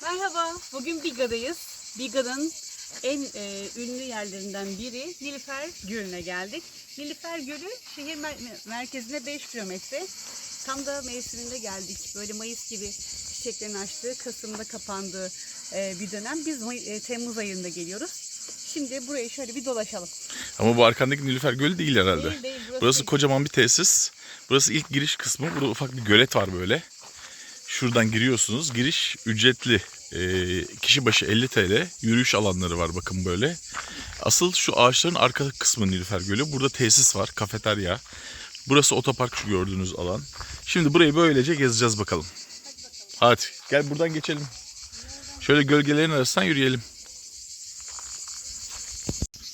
Merhaba, bugün Biga'dayız. Biga'nın en e, ünlü yerlerinden biri Nilüfer Gölü'ne geldik. Nilüfer Gölü şehir mer- merkezine 5 kilometre. Tam da mevsiminde geldik. Böyle Mayıs gibi çiçeklerin açtığı, Kasım'da kapandığı e, bir dönem. Biz May- e, Temmuz ayında geliyoruz. Şimdi burayı şöyle bir dolaşalım. Ama bu arkandaki Nilüfer Gölü değil herhalde. Değil, değil, burası Burası kocaman bir tesis. Burası ilk giriş kısmı. Burada ufak bir gölet var böyle. Şuradan giriyorsunuz. Giriş ücretli. Ee, kişi başı 50 TL. Yürüyüş alanları var bakın böyle. Asıl şu ağaçların arka kısmı Nilüfer Gölü. Burada tesis var. Kafeterya. Burası otopark şu gördüğünüz alan. Şimdi burayı böylece gezeceğiz bakalım. Hadi gel buradan geçelim. Şöyle gölgelerin arasından yürüyelim.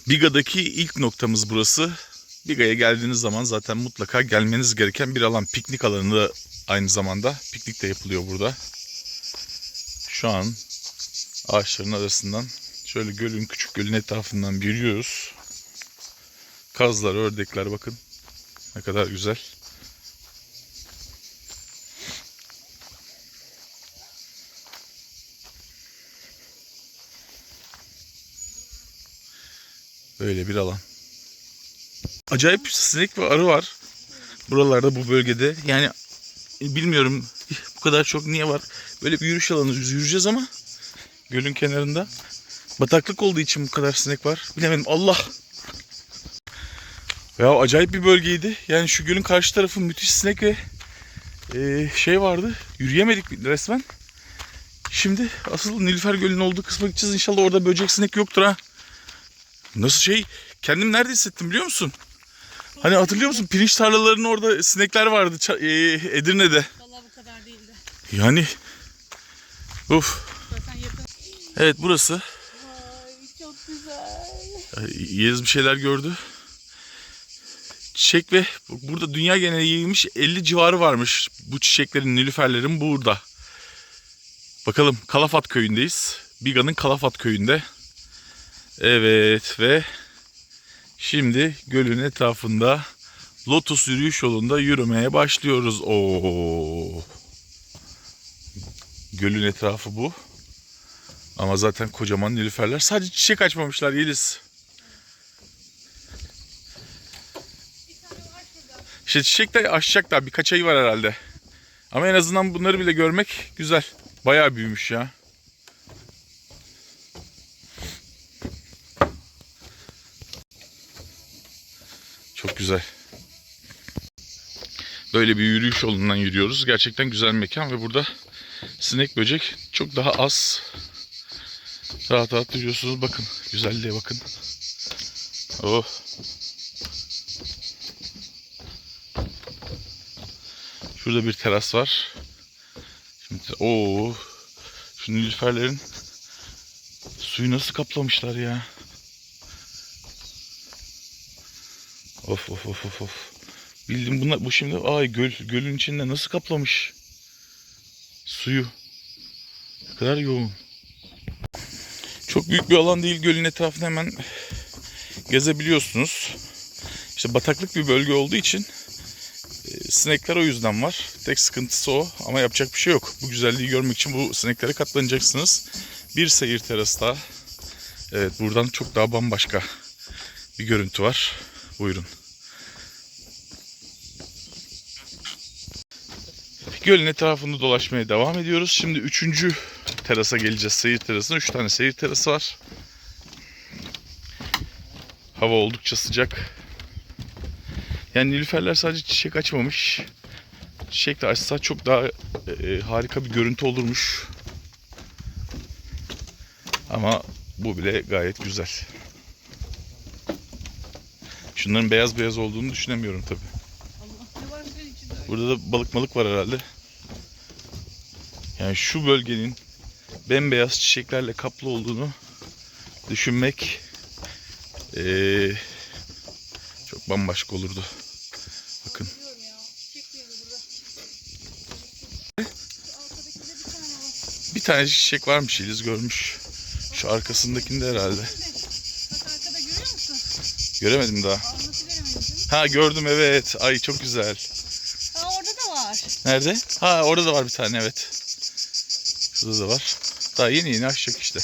Biga'daki ilk noktamız burası. Biga'ya geldiğiniz zaman zaten mutlaka gelmeniz gereken bir alan. Piknik alanı aynı zamanda. Piknik de yapılıyor burada. Şu an ağaçların arasından şöyle gölün küçük gölün etrafından yürüyoruz. Kazlar, ördekler bakın. Ne kadar güzel. Böyle bir alan. Acayip sinek ve arı var. Buralarda bu bölgede. Yani bilmiyorum bu kadar çok niye var. Böyle bir yürüyüş alanı yürüyeceğiz ama gölün kenarında. Bataklık olduğu için bu kadar sinek var. Bilemedim. Allah. Ya acayip bir bölgeydi. Yani şu gölün karşı tarafı müthiş sinek ve e, şey vardı. Yürüyemedik resmen. Şimdi asıl Nilüfer Gölü'nün olduğu kısma gideceğiz. İnşallah orada böcek sinek yoktur ha. Nasıl şey? Kendim nerede hissettim biliyor musun? Hani hatırlıyor musun? Pirinç tarlalarının orada sinekler vardı Ça- e, Edirne'de. Vallahi bu kadar değildi. Yani uf. Zaten yakın. Evet burası. Ay çok güzel. Ay, Yeliz bir şeyler gördü. Çiçek ve burada dünya geneli yayılmış 50 civarı varmış bu çiçeklerin, nilüferlerin burada. Bakalım Kalafat köyündeyiz. Biga'nın Kalafat köyünde. Evet ve şimdi gölün etrafında Lotus yürüyüş yolunda yürümeye başlıyoruz. Oo. Gölün etrafı bu. Ama zaten kocaman nilüferler. Sadece çiçek açmamışlar Yeliz. İşte çiçek de açacak daha birkaç ayı var herhalde. Ama en azından bunları bile görmek güzel. Bayağı büyümüş ya. Çok güzel. Böyle bir yürüyüş yolundan yürüyoruz. Gerçekten güzel mekan ve burada sinek böcek çok daha az. Rahat rahat yürüyorsunuz. Bakın güzelliğe bakın. Oh. Şurada bir teras var. Şimdi o şu nilüferlerin suyu nasıl kaplamışlar ya. Of of of of of. Bildim bunlar bu şimdi ay göl gölün içinde nasıl kaplamış suyu. Ne kadar yoğun. Çok büyük bir alan değil gölün etrafını hemen gezebiliyorsunuz. İşte bataklık bir bölge olduğu için e, sinekler o yüzden var. Tek sıkıntısı o ama yapacak bir şey yok. Bu güzelliği görmek için bu sineklere katlanacaksınız. Bir seyir terası daha. Evet buradan çok daha bambaşka bir görüntü var. Buyurun. Gölün etrafında dolaşmaya devam ediyoruz. Şimdi üçüncü terasa geleceğiz. Seyir terasına. Üç tane seyir terası var. Hava oldukça sıcak. Yani nilüferler sadece çiçek açmamış. Çiçek de açsa çok daha e, harika bir görüntü olurmuş. Ama bu bile gayet güzel. Şunların beyaz beyaz olduğunu düşünemiyorum tabi. Allah ne var senin içinde öyle? Burada da balık malık var herhalde. Yani şu bölgenin bembeyaz çiçeklerle kaplı olduğunu düşünmek eee, çok bambaşka olurdu. Bakın. Bir tane çiçek varmış Yeliz görmüş. Şu arkasındakinde herhalde. Bak arkada görüyor musun? Göremedim daha. Ha gördüm evet. Ay çok güzel. Ha orada da var. Nerede? Ha orada da var bir tane evet. Şurada da var. Daha yeni yeni açacak işte.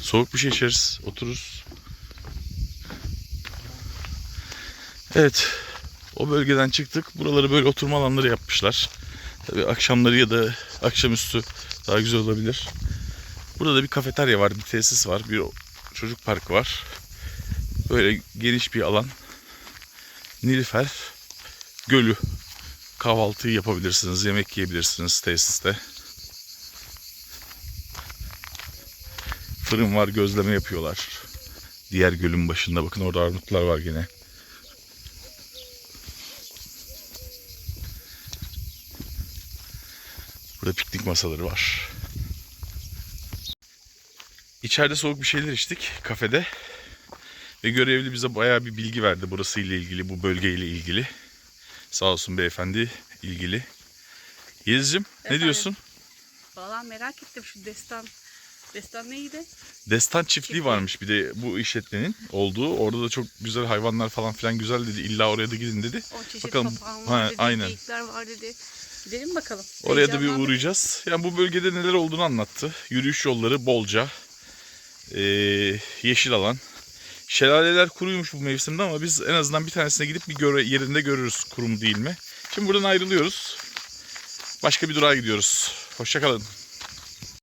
Soğuk bir şey içeriz, otururuz. Evet, o bölgeden çıktık. Buraları böyle oturma alanları yapmışlar. Tabii akşamları ya da akşamüstü daha güzel olabilir. Burada da bir kafeterya var, bir tesis var, bir çocuk parkı var. Böyle geniş bir alan. Nilüfer Gölü. Kahvaltıyı yapabilirsiniz, yemek yiyebilirsiniz tesiste. Fırın var, gözleme yapıyorlar. Diğer gölün başında bakın orada armutlar var gene. Burada piknik masaları var. İçeride soğuk bir şeyler içtik kafede. Ve görevli bize bayağı bir bilgi verdi burası ile ilgili, bu bölgeyle ilgili. Sağ olsun beyefendi ilgili. Yeliz'cim ne Efendim? diyorsun? Valla merak ettim şu destan. Destan neydi? Destan çiftliği Çiftliği. varmış bir de bu işletmenin olduğu. Orada da çok güzel hayvanlar falan filan güzel dedi. İlla oraya da gidin dedi. O çeşit Bakalım. papağan Ha, var dedi, aynen. geyikler var dedi. Gidelim bakalım. Oraya da bir Heyecanlandım. uğrayacağız. Yani bu bölgede neler olduğunu anlattı. Yürüyüş yolları bolca. Ee, yeşil alan. Şelaleler kuruymuş bu mevsimde ama biz en azından bir tanesine gidip bir göre, yerinde görürüz kurum değil mi. Şimdi buradan ayrılıyoruz. Başka bir durağa gidiyoruz. Hoşçakalın.